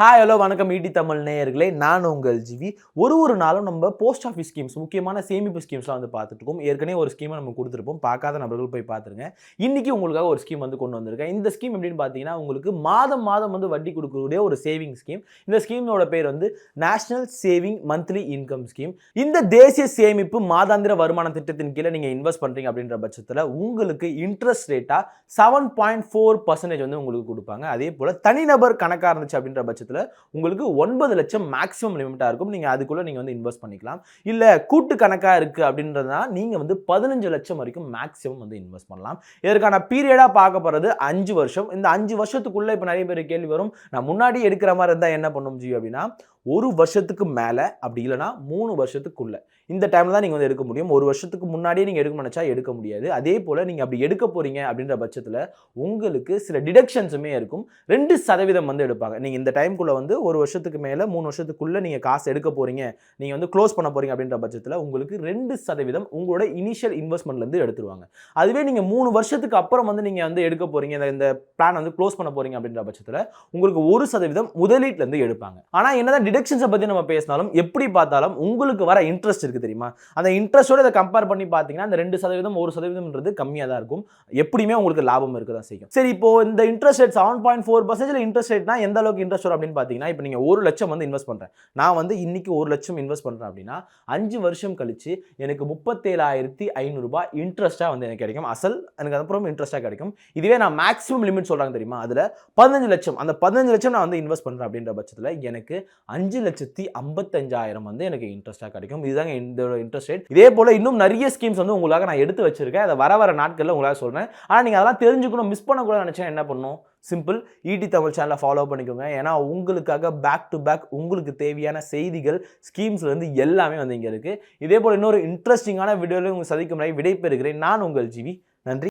Hi hello வணக்கம். ET Tamil நேயர்களே நான் உங்கள் ஜிவி. ஒரு ஒரு நாளும் நம்ம போஸ்ட் ஆஃபீஸ் ஸ்கீம்ஸ் முக்கியமான சேமிப்பு ஸ்கீம்ஸ்லாம் வந்து பார்த்துட்டு இருக்கோம். ஏற்கனவே ஒரு ஸ்கீமை நம்ம கொடுத்துருப்போம். பார்க்காத நபர்கள் போய் பார்த்துருங்க. இன்றைக்கி உங்களுக்காக ஒரு ஸ்கீம் வந்து கொண்டு வந்திருக்கேன். இந்த ஸ்கீம் எப்படின்னு பார்த்தீங்கன்னா உங்களுக்கு மாதம் மாதம் வந்து வட்டி கொடுக்கக்கூடிய ஒரு சேவிங் ஸ்கீம் இந்த ஸ்கீமோட பேர் வந்து national saving monthly income scheme இந்த தேசிய சேமிப்பு மாதாந்திர வருமான திட்டத்தின் கீழே நீங்கள் இன்வெஸ்ட் பண்ணுறீங்க அப்படின்ற பட்சத்தில் உங்களுக்கு இன்ட்ரெஸ்ட் ரேட்டாக செவன் பாயிண்ட் ஃபோர் பர்சன்டேஜ் வந்து உங்களுக்கு கொடுப்பாங்க. அதே போல் தனிநபர் கணக்காக இருந்துச்சு அப்படின்ற பட்சத்தில் உங்களுக்கு ஒன்பது லட்சம் மேக்ஸிமம் லிமிட்டாக இருக்கும். நீங்கள் அதுக்குள்ளே நீங்கள் வந்து இன்வெஸ்ட் பண்ணிக்கலாம். இல்லை கூட்டு கணக்காக இருக்குது அப்படின்றதுனா நீங்கள் வந்து பதினஞ்சு லட்சம் வரைக்கும் மேக்ஸிமம் வந்து இன்வெஸ்ட் பண்ணலாம். இதற்கான பீரியடாக பார்க்க போகிறது அஞ்சு வருஷம். இந்த அஞ்சு வருஷத்துக்குள்ளே இப்போ நிறைய பேர் கேள்வி வரும். நான் முன்னாடி எடுக்கிற மாதிரி இருந்தால் என்ன பண்ணும் ஜி அப்படின்னா ஒரு வருஷத்துக்கு மேலே அப்படி இல்லைனா மூணு வருஷத்துக்குள்ளே. இந்த டைமில் தான் நீங்கள் வந்து எடுக்க முடியும். ஒரு வருஷத்துக்கு முன்னாடியே நீங்கள் எடுக்க நினச்சா எடுக்க முடியாது. அதே போல் நீங்கள் அப்படி எடுக்க போகிறீங்க அப்படின்ற பட்சத்தில் உங்களுக்கு சில டிடக்ஷன்ஸுமே இருக்கும். ரெண்டு சதவீதம் வந்து எடுப்பாங்க. நீங்கள் இந்த டைம்குள்ளே வந்து ஒரு வருஷத்துக்கு மேலே மூணு வருஷத்துக்குள்ளே நீங்கள் காசு எடுக்க போகிறீங்க நீங்கள் வந்து க்ளோஸ் பண்ண போகிறீங்க அப்படின்ற பட்சத்தில் உங்களுக்கு ரெண்டு சதவீதம் உங்களோட இனிஷியல் இன்வெஸ்ட்மெண்ட்லேருந்து எடுத்துருவாங்க. அதுவே நீங்கள் மூணு வருஷத்துக்கு அப்புறம் வந்து நீங்கள் வந்து எடுக்க போகிறீங்க இந்த இந்த பிளான் வந்து க்ளோஸ் பண்ண போகிறீங்க அப்படின்ற பட்சத்தில் உங்களுக்கு ஒரு சதவீதம் முதலீட்டிலேருந்து எடுப்பாங்க. ஆனால் என்னதான் டிடக்ஷன்ஸை பற்றி நம்ம பேசினாலும் எப்படி பார்த்தாலும் உங்களுக்கு வர இன்ட்ரெஸ்ட் இருக்குது தெரியுமா? அந்த இன்ட்ரெஸ்ட்டோட இதை கம்பேர் பண்ணி பார்த்தீங்கன்னா அந்த ரெண்டு சதவீதம் ஒரு சதவீதம்ன்றது கம்மியாக தான் இருக்கும். எப்படியுமே உங்களுக்கு லாபம் இருக்க தான் செய்யும். சரி இப்போ இந்த interest rate seven point four percentage interest ரேட்னா எந்த அளவுக்கு இன்ட்ரெஸ்ட் வரும் அப்படின்னு பார்த்தீங்கன்னா இப்போ நீங்கள் ஒரு லட்சம் வந்து இன்வெஸ்ட் பண்ணுறேன் நான் வந்து இன்னைக்கு ஒரு லட்சம் இன்வெஸ்ட் பண்ணுறேன் அப்படின்னா அஞ்சு வருஷம் கழிச்சு எனக்கு முப்பத்தேழாயிரத்தி ஐநூறுரூபா இன்ட்ரெஸ்ட்டாக வந்து எனக்கு கிடைக்கும். அசல் எனக்கு அப்புறம் இன்ட்ரெஸ்ட்டாக கிடைக்கும். இதுவே நான் மேக்ஸிமம் லிமிட் சொல்கிறாங்க தெரியுமா? அதில் பதினஞ்சு லட்சம் அந்த பதினஞ்சு லட்சம் நான் வந்து இன்வெஸ்ட் பண்ணுறேன் அப்படின்ற பட்சத்தில் எனக்கு அஞ்சு லட்சத்தி ஐம்பத்தஞ்சாயிரம் வந்து எனக்கு இன்ட்ரெஸ்ட்டாக கிடைக்கும். இதுதாங்க இந்த இன்ட்ரெஸ்ட் ரேட் இதே போல் இன்னும் நிறைய ஸ்கீம்ஸ் வந்து உங்களுக்காக நான் எடுத்து வச்சிருக்கேன். அதை வர வர நாட்களில் உங்களாக சொல்கிறேன் ஆனால் நீங்கள் அதெல்லாம் தெரிஞ்சுக்கணும் மிஸ் பண்ணக்கூடாது நினச்சா என்ன பண்ணணும்? சிம்பிள் ஈடி தமிழ் சேனலை ஃபாலோ பண்ணிக்கோங்க. ஏன்னா உங்களுக்காக பேக் டு பேக் உங்களுக்கு தேவையான செய்திகள் ஸ்கீம்ஸ்லேருந்து எல்லாமே வந்து இங்கே இருக்குது இதே போல் இன்னொரு இன்ட்ரெஸ்டிங்கான வீடியோவில் உங்களுக்கு சந்திக்கும் வரை விடைபெறுகிறேன். நான் உங்கள் ஜிவி. நன்றி.